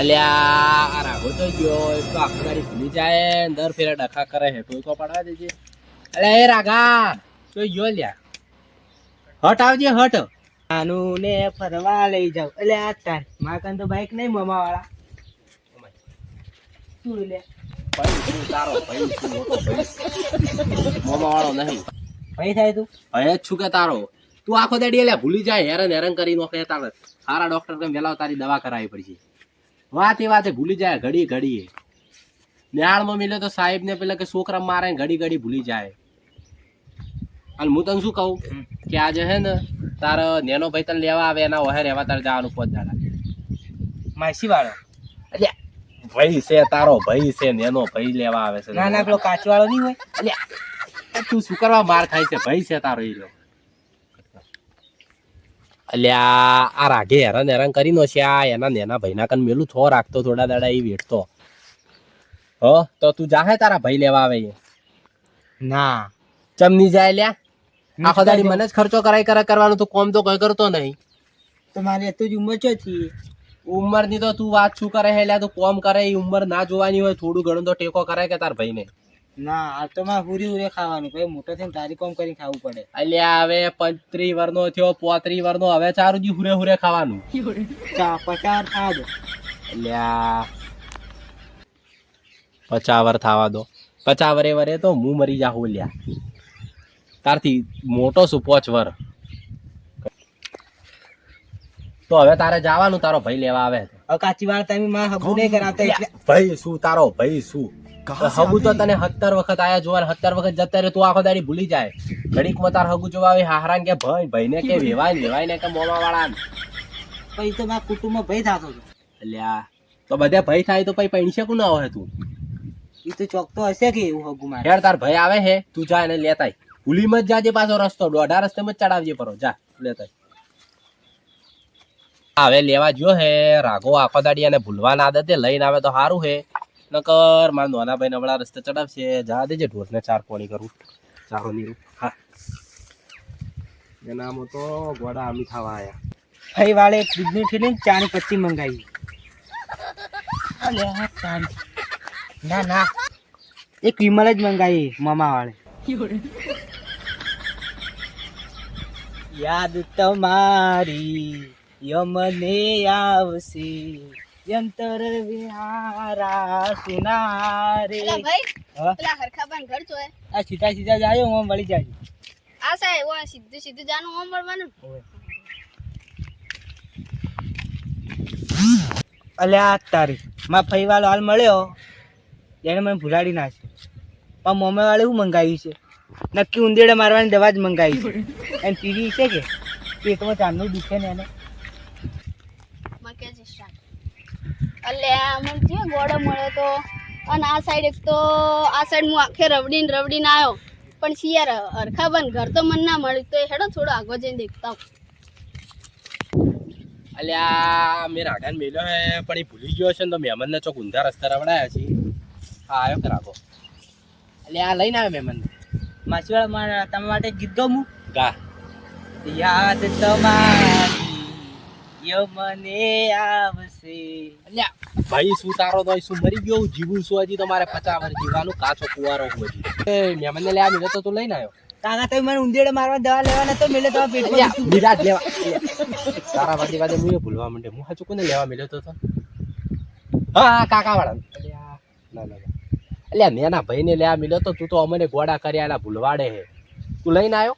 અલ્યા આ રાઘો તો ગયો એક તો આખો ગાડી ભૂલી જાય દર ફેરે ડખા કરે હે તો પાડવા દેજે અલ્યા એ રાઘા તો ગયો લ્યા. હટ આવજે હટ. આનું ને ફરવા લઈ જાવ એટલે આ તાર મા કાન તો બાઈક નહીં મમા વાળા શું લે? ભાઈ તારો ભાઈ મોમા વાળો નહીં. ભાઈ થાય તું? ભાઈ છું કે તારો. તું આખો દાડી એટલે ભૂલી જાય હેરાન હેરાન કરી નોખે તારે સારા ડોક્ટર કેમ વેલાવ તારી દવા કરાવી પડશે? વાતે વાતે ભૂલી જાય ઘડી ઘડી ન્યાળમાં મિલે તો સાહેબને પેલા કે છોકરા મારે ઘડી ઘડી ભૂલી જાય. અને હું તને શું કહું? કે આજે હે ને તારો નેનો ભાઈ તને લેવા આવે એના ઓહે રહેવા તારે જવાનું પોત દાડા માસી વાળો? એટલે ભાઈ છે તારો ભાઈ છે નેનો ભાઈ લેવા આવે છે. ના ના પેલો કાચવાળો નહીં હોય? અલ્યા તું શું કરવા માર ખાય છે? ભાઈ છે તારો હીરો અલ્યા આ રાગે હેરાન હેરાન કરી નો છે આ એના નેના ભાઈના કન મેલું થો રાખતો થોડા દાડા એ વેઠતો. હો તો તું જાહે તારા ભાઈ લેવા આવે ના. ચમની જાય લ્યા? આખો દાડી મને જ ખર્ચો કરાય કરે કરવાનું તું કોમ તો કોઈ કરતો નહીં. તો મારી એટલું જ ઉંમર છે થી ઉંમરની તો તું વાત શું કરે હે લ્યા તું કોમ કરે એ ઉંમર ના જોવાની હોય થોડું ઘણું તો ટેકો કરાય કે તાર ભાઈને. ના આ તો મારે હુરી હુરે ખાવાનું પછી મોટો થઈને તારી કોમ કરીને ખાવું પડે. અલ્યા હવે પત્રી વરનો થયો પોત્રી વરનો હવે ચારું જી હુરે હુરે ખાવાનું. ચા પચાર ખા દો. અલ્યા. પચાવર થવા દો. પચાવરે વરે તો હું મરી જાઉં લ્યા તારથી મોટો શું પોચ વર. તો હવે તારે જવાનું તારો ભાઈ લેવા આવે કાચી વાર તમે નહીં કરાવતા ભાઈ શું તારો ભાઈ શું? હગુ તો તને સત્તર વખત આયા જોવા સત્તર વખત જતા રહે તું આખો દાડી ભૂલી જાય ઘડીક મતાર હગુ જોવા આવે હારા કે ભાઈ ભાઈને કે વેવાય વેવાય ને કે મોમા વાળા પછી તો મારા કુટુંબમાં ભય થતો હતો અલ્યા તો બધા ભાઈ થાય તો પછી પૈસે કુ ના હોય તું એ તો ચોકતો હશે કે એવું હગુ મારે યાર તાર ભાઈ આવે હે તું જા એને લેતા ભૂલી મત જાજે પાછો રસ્તો દોઢા રસ્તે મત ચડાવજે પરો જા લેતા આય. હવે લેવા જો હે રાઘો આખો દાડી અને ભૂલવા ના દે લઈને આવે તો સારું હે. નકર મારા નાના ભાઈ નબળા રસ્તે ચડાવશે. જા દેજે ઢોરને ચાર પોણી કરું. ચારો નીરું. હા. એનામાં તો ગોડા આમી ખાવા આવ્યા ભાઈ વાળે એક દૂધની ઠેલી ને ચાની પચ્ચી મંગાવી. ના ના. એક વિમલ જ મંગાવી મામા વાળે. યાદ તમારી યમને આવશે. યંતર વિહારા સુનારે. ભાઈ ઘર છો આ સીધા સીધા જાય હું વળી જાય આ સાહેબ ઓ સીધું સીધું જાનું ઓમ મળવાનું? અલ્યા તારી. માં ફઈ વાળો હાલ મળ્યો. એને મને ભૂલાડી નાખ્યો પણ મમ્મી વાળે શું મંગાવ્યું છે? નક્કી ઉંદેડા મારવાની દવા જ મંગાવી છે. એને પીવી છે કે? પેટમાં ચાંદનું દુખે ને એને મકે છે સ્ટાર્ટ એટલે મને જે ગોળો મળ્યો તો. અને આ સાઈડ એક તો આ સાઈડ હું આખે રવડીને રવડીને આવ્યો પણ શિયાર હરખા બન ઘર તો મને ના મળ્યું. તો એ હેડો થોડો આગળ જઈને દેખતા હું અલ્યા મેં રાધાને મેલ્યો હે પણ એ ભૂલી ગયો છે ને તો મહેમાનને ચોક ઊંધા રસ્તા રવડાયા છે. હા આવ્યો કે રાખો એટલે આ લઈને આવ્યો મહેમાન માસીવાળા મારા તમારા માટે ગીત ગાઉં હું? ગા. યાદ તમારી યમને આવશે. અલ્યા. ભાઈ શું તારો તો શું મરી ગયો? હું જીવું છું હજી તો મારે પચાસ વર્ષ જીવવાનું કાચો કુવારો હું હજી. એ મહેમાનને લેવા મિલે તો તું લઈને આવ્યો. કાકા તમે મને ઉંદેડે મારવા દવા લેવા નતો મેલે તો પેટ વિરાટ લેવા. તારા વાદે વાદે મુય ભૂલવા માંડે. હું હાચું કોને લેવા મળ્યો તો? હા કાકા વાળા ના ના ના. અલ્યા નેના ભાઈને લેવા મળ્યો તો તું તો અમને ગોડા કર્યા એલા ભૂલવાડે હે. તું લઈને આવ્યો?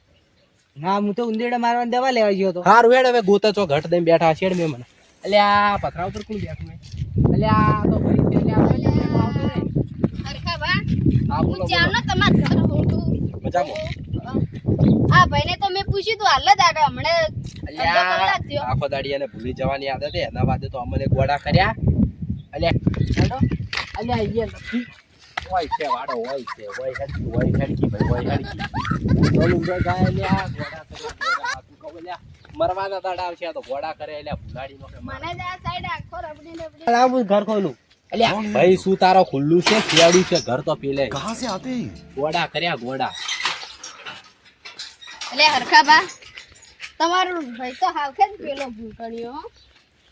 ના હું તો ઉંદેડા મારવા દવા લેવા ગયો હતો. હારું હેડ હવે ગોતા ચો ઘટ દઈને બેઠા છેડ મેં મને. અલ્યા પથરા ઉપર કોણ બેઠું હે અલ્યા આ તો ને એમ આવતો હા હું ચાલો તમારા ઘર હોતું મજામાં? આ ભાઈને તો મેં પૂછ્યું તું હાલ જ આગળ હમણાં. અલ્યા થયો. આખો દાડિયાને ભૂલી જવાની આદત હે એના વાદે તો અમને ગોડા કર્યા. અલ્યા હેડો. અલ્યા અહીંયા નથી. હોય છે વાડો હોય છે હોય હેડકી હોય હેડકી ભાઈ કહું અલ્યા ભાઈ શું તારો ખુલ્લું છે ખિયાડું છે ઘર તો પેલે ગોડા કર્યા ગોડા હરખા બા. તમારું ભાઈ તો હાવખે જ પેલો ભૂંકણ્યો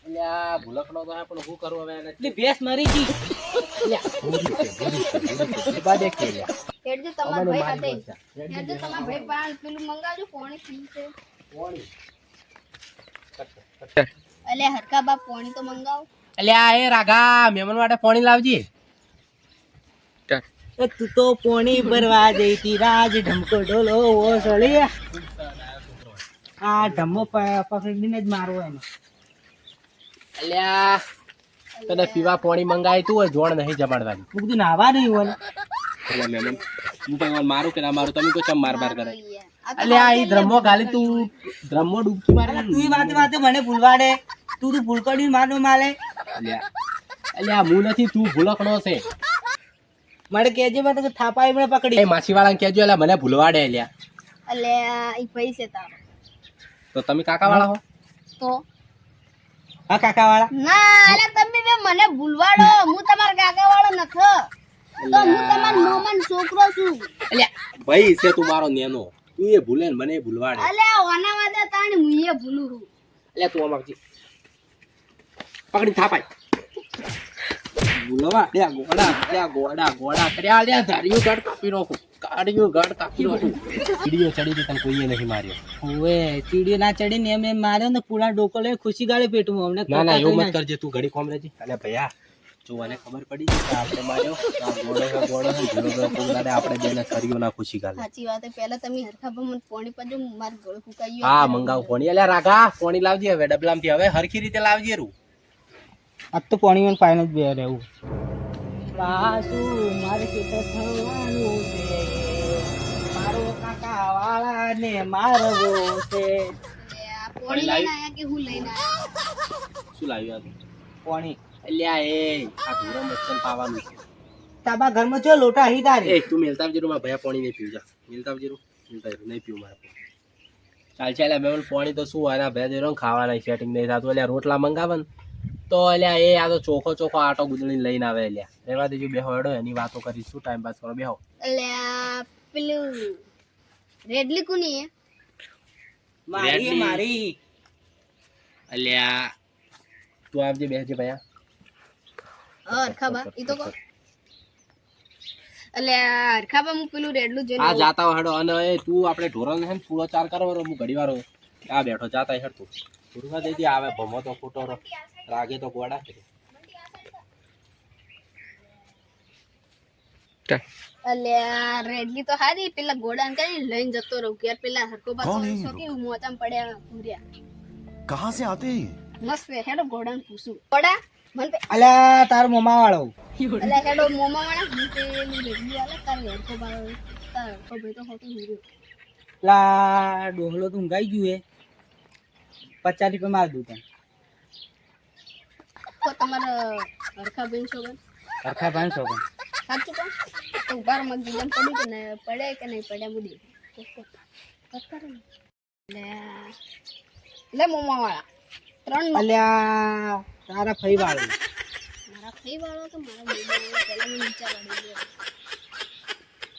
એટલે આ તો હે પણ શું કરું હવે ભેંસ મરી ગઈ. એ બાદ એક કે હેડજો તમારા ભાઈ હાથે હેડજો તમારા ભાઈ પાન પેલું મંગાવજો પોણી પીવું છે. પોણી. અલે હરકા બાપ પોણી તો મંગાવો. અલ્યા એ રાગા મહેમાન માટે પાણી લાવજે. એ તું તો પોણી ભરવા જઈ તી રાજ ઢમકો ઢોલો ઓ સળી આ ઢમો પકડીને જ મારવો એને. અલ્યા તને પીવા પાણી મંગાય તું હોય જોણ નહીં જમાડવાની. હું કીધું નાવા નહીં હોય અલ્યા મહેમાન હું પણ મારું કે ના મારું તમે કોઈ ચમ માર માર કરે? અલ્યા આ ધ્રમો ગાલી તું. ધ્રમો ડૂબકી મારે તું ઈ વાતે વાતે મને ભૂલવાડે. તું તું ભૂલકડી મારનો માલે. અલ્યા. અલ્યા હું નથી તું ભૂલકણો છે. મારે કેજે મને તો થાપાઈ મને પકડી. એ માછીવાળાને કેજો એટલે મને ભૂલવાડે અલ્યા. અલ્યા ઈ ભાઈ છે તારો. તો તમે કાકા વાળા હો? તો? હા કાકા વાળા ના અલે તમે બે મને ભૂલવાડો. હું તમાર કાકા વાળો નથો. તો હું તમાર મોમન છોકરો છું. અલ્યા. ભાઈ છે તું મારો નેનો. તું એ ભૂલે ને મને એ ભૂલવાડે. અલે ઓના વાદે તાણી હું એ ભૂલું છું. અલ્યા તું અમારજી પકડી થાપાય. ભૂલવા. લે ગોડા લે ગોડા ગોડા કર્યા. લ્યા ધાર્યું કાઢ કાપી નાખું. કાઢ્યું ગાડ કાપી નાખું વીડિયો ચડી તને કોઈએ નહીં માર્યો. ઓએ ચીડીઓ ના ચડી ને એમ એમ માર્યો ને પૂરા ડોકો લઈ ખુશી ગાળે પેટું અમને ના ના એવું મત કરજે તું ઘડી કોમ રહેજે. અને ભૈયા જો મને ખબર પડી કે આપણે માર્યો આ ગોળો છે ગોળો છે બધો કોદાડે આપણે બેને સરિયો ના ખુશી ગાલે સાચી વાત પહેલા તમે હરખા પર મને પોણી પાજો માર ગળું ફૂકાઈ હા મંગાવ પોણી. અલ્યા રાગા પોણી લાવજે હવે ડબલામથી હવે હરખી રીતે લાવજે રૂ. આ તો પોણી માં ફાઈન જ બે રહેવું. પાસુ મારે ખેતર થવાનું છે. મારો કાકા વાળા મારવો છે. પોણી લઈને આયા કે હું લઈને આયા? શું લાવ્યું આ તું? પાણી. અલ્યા એ આ ધોરા મચ્છર પાવાનું છે. તાબા ઘરમાં જો લોટા હી તારે. એ તું મેલતા આવજે રૂ, મારા ભૈયા પાણી નહીં પીવું. જા મેલતા આવજે રૂ. મેલતા નહીં પીવું મારે ચાલ ચાલ મેં બોલું પાણી તો શું આના ભયા ભેજ રહ્યો ખાવાના સેટિંગ નહીં થતું. એટલે રોટલા મંગાવે ને તો અલ્યા એ આ તો ચોખો ચોખો આટો ગુદળી લઈને આવે અલ્યા રેવા દેજો બેહો એડો એની વાતો કરી શું ટાઈમ પાસ કરો બેહો. અલ્યા પેલું રેડલી કુની હે? મારી મારી. અલ્યા તું આવજે બેસજે ભૈયા. હા હરખાબા ઈ તો કો એટલે હરખાબા હું પેલું રેડલું આ જાતા હેડો. અને તું આપણે ઢોરણ છે ને પૂરો ચાર હું આ બેઠો જાતા હેડ તું. પૂરવા દઈ આવે ભમો તો ફોટો રાગે તો ગોડા અલ્યા રેડલી તો હારી. પેલા ગોડાન કઈ લઈને જતો રહું કે પેલા હરકો બાતો સોકી મોતામ પડ્યા ભૂર્યા કહા સે આતે મસ્ત હેડો ગોડાન પૂછું. ગોડા મને અલ્યા તાર મોમા વાળો અલ્યા હેડો મોમા વાળા હું તે રેડલી આલે તાર હરકો બાતો તાર પચાસ રૂપિયા માર દઉં તને. તમારા હરખા બેન સોગન હરખા બેન સોગન સાચું કહું? તો મારે ગીલામાં પડ્યું કે નહીં પડે કે નહીં પડે બુડી લે લે મોમા વાળા ત્રણ અલ્યા તારા ફઈ વાળો મારા ફઈ વાળો કે મારા મોમા પહેલા મને નીચા વાળી ગયો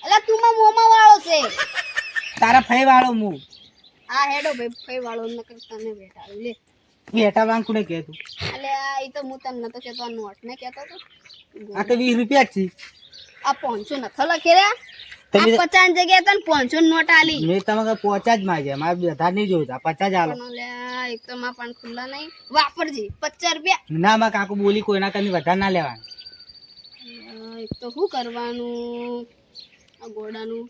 અલા તું માં મોમા વાળો છે. તારા ફઈ વાળો હું. આ હેડો ભાઈ ફઈ વાળો નકર તને બેટા લે. બેટા કુડે કે તું અલ્યા આ ઈ તો હું તને નતો કેતો નોટ ને કેતો તો. આ તો વીસ રૂપિયા જ છે. આ પાંચસો નથો લખી રહ્યા તમે આ પચાસ જગ્યાએ તને પાંચસો નોટ આલી મેં તમારે પહોંચ્યા જ માગ્યા મારે બધા નહીં જોતા પચાસ આલો એક તો માં પણ ખુલ્લા નહીં વાપરજે પચાસ રૂપિયા ના માં કાકુ બોલી કોઈના કની વધારે ના લેવાનું એક તો શું કરવાનું આ ગોડાનું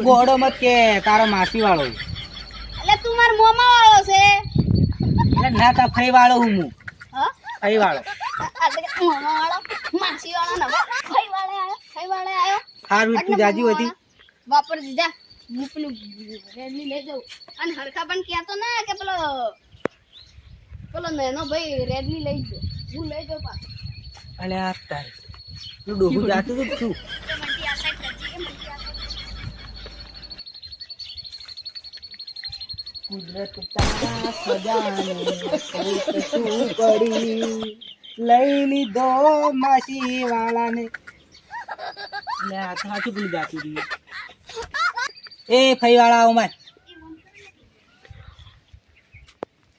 ગોડો મત કે તારો માસી વાળો એટલે તું માર મોમા વાળો છે એટલે ના તા ફઈ વાળો હું હું ફઈ વાળો મોમા વાળો માસી વાળો ને ફઈ વાળે ફઈ વાળે એટલે તું જાજી હતી વાપરજે જા હું પેલું રેડલી લઈ જાઉં. અને હરખા પણ કહેતો ના કે પેલો પેલો નેનો ભાઈ રેડલી લઈ જો હું લઈ જાઉં પા અલે આ તાર. તું ડોહું જાતું તું સાઈડ કુદરત તારા સજાને શું કરી? લઈ લીધો માસી વાળાને લે આ તો સાચું જાતું એ ફઈ વાળા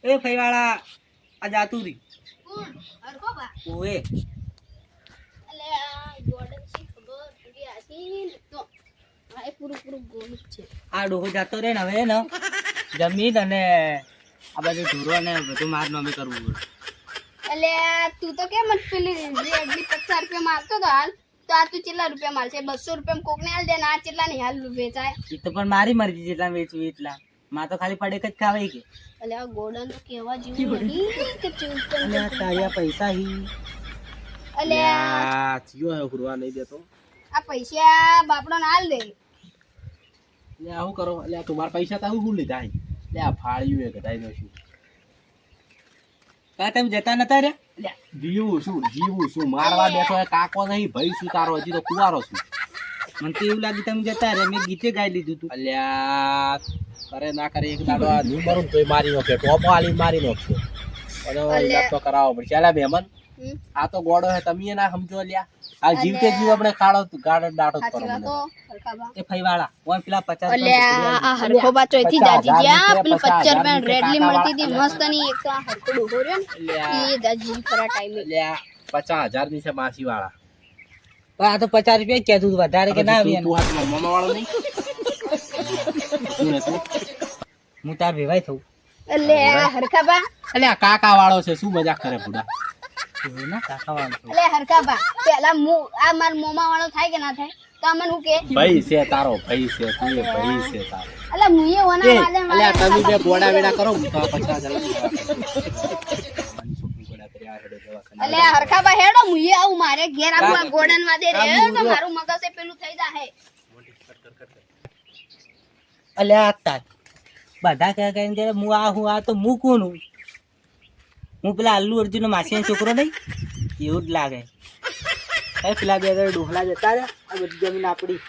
એ ફઈવાળા આ જાતું રી ઓએ આ ડોહો જાતો રે ને હવે ને જમીન અને આ બધું ઢોરો ને બધું માર નોમી કરવું એટલે તું તો કેમ પેલી રેડલી પચાસ રૂપિયા મારતો તો હાલ? તો આ તું કેટલા રૂપિયા મારશે બસો રૂપિયા કોકને હાલ દે ને આ કેટલા નહીં હાલ વેચાય? એ તો પણ મારી મરજી જેટલા વેચવી એટલા. માં તો ખાલી પડેક જ ખાવાય કે. એટલે આ ગોડન તો કેવા જેવું નહીં કે ચૂંટણ તારિયા પૈસા હી. આ થયો હે ફરવા નહીં દેતો. આ પૈસા બાપડો ને હાલ દે. એટલે આ શું કરો? એટલે તું માર પૈસા તો હું લીધા લે આ ફાળ્યું એ કઢાઈ નો શું કા તમે જતા નતા રે જીવું શું? જીવું શું? મારવા બેઠો કાકો નહીં ભાઈ શું તારો હજી તો કુવારો છું. મને તો એવું લાગ્યું તમે જતા રે મેં ગીતે ગાઈ લીધું તું. અલ્યા કરે ના કરે એક દાડો આ મરું ને તોય મારી નાખે ટોપો આલી મારી નાખશે. અને. તો કરાવવો પડશે અલ્યા મહેમાન. હમ, આ તો ગોડો હે તમે ના સમજો અલ્યા આ જીવતે જીવ આપણે ખાડો ગાડો સાચી કરો તો એ ફઈવાળા ઓન પેલા પચાસ એટલે આ હરખો બાચો એથી દાજી ગયા પેલું જ્યાં નીચે, પેલી પચાસ પચાસ હજાર રૂપિયા રેડલી મળતી હતી મસ્તની એક તો આ હરખો ડોહો રહ્યો ને એ જાજી ખરા ટાઈમે. અલ્યા પચાસની છે માસી વાળા પણ આ તો પચાસ રૂપિયા કે કહેતું હતું, વધારે કે ના આવી તું હાથમાં મામા વાળો નહીં? તું? હું તાર ભેવાય થઉં. એટલે આ હરખાબા અલ્યા કાકા વાળો છે શું મજાક કરે બુડા એવું ના કાકા વાળો. એટલે હરખાબા પેલા મુ આ માર મોમા વાળો થાય કે ના થાય? તો અમને હું કે? ભાઈ છે તારો ભાઈ છે તું એ ભાઈ છે તારો. અલે મુએ ઓના એ, વાલે અલ્યા તમે બે બોડા વેડા કરો હું તો આ પચાસ અલે આ હેડો મુયે આવું મારે ઘેર આવું આ ગોડનમાં દે રે તો મારું મગજ એ પેલું થઈ જાહે. અલ્યા આ બધા કહે કે હું આ હું આ તો હું કોનું હું પેલા અલ્લુ અર્જુન માસી છોકરો નહીં? એવું જ લાગે. પેલા બે ડોહલા જતા રહ્યા, આ બધી જમીન આપણી.